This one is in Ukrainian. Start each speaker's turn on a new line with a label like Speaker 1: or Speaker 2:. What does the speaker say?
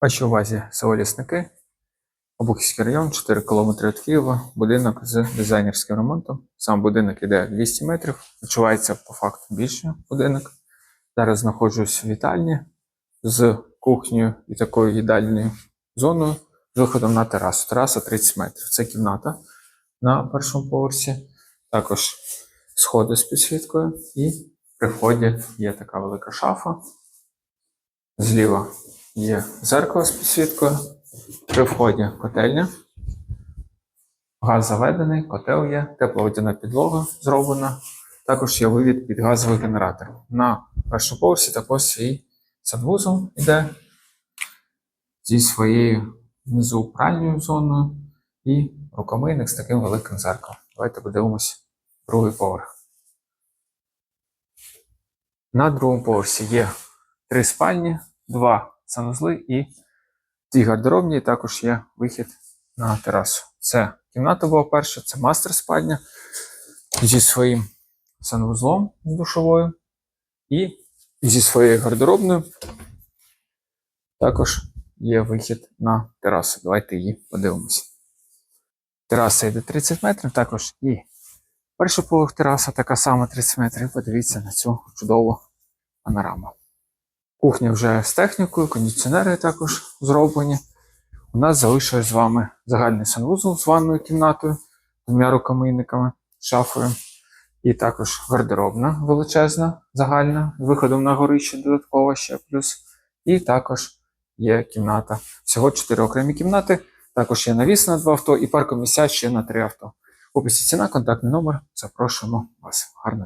Speaker 1: Вашій увазі село Лісники, Обухівський район, 4 км від Києва, будинок з дизайнерським ремонтом. Сам будинок іде 200 метрів, відчувається по факту більше будинок. Зараз знаходжусь в вітальні з кухнею і такою їдальною зоною з виходом на терасу. Тераса 30 метрів. Це кімната на першому поверсі. Також сходи з підсвіткою, і при вході є така велика шафа. Зліва є зеркало з підсвіткою. При вході котельня. Газ заведений, котел є, тепловодяна підлога зроблена. Також є вивід під газовий генератор. На першому поверсі також свій санвузол іде зі своєю внизу пральною зоною і рукомийник з таким великим зеркалом. Давайте подивимось другий поверх. На другому поверсі є три спальні, два санузли і дві гардеробні, і також є вихід на терасу. Це кімната була перша, це мастер спальня зі своїм санвузлом з душовою і зі своєю гардеробною. Також є вихід на терасу. Давайте її подивимося. Тераса йде 30 метрів, також і перший поверх тераса така сама 30 метрів. Подивіться на цю чудову панораму. Кухня вже з технікою, кондиціонери також зроблені. У нас залишилось з вами загальний санвузол з ванною кімнатою, двома рукомийниками, шафою. І також гардеробна величезна, загальна, з виходом на горище додатково ще плюс. І також є кімната. Всього 4 окремі кімнати. Також є навіс на два авто і паркомісця ще на 3 авто. Описі ціна, контактний номер. Запрошуємо вас. Гарно.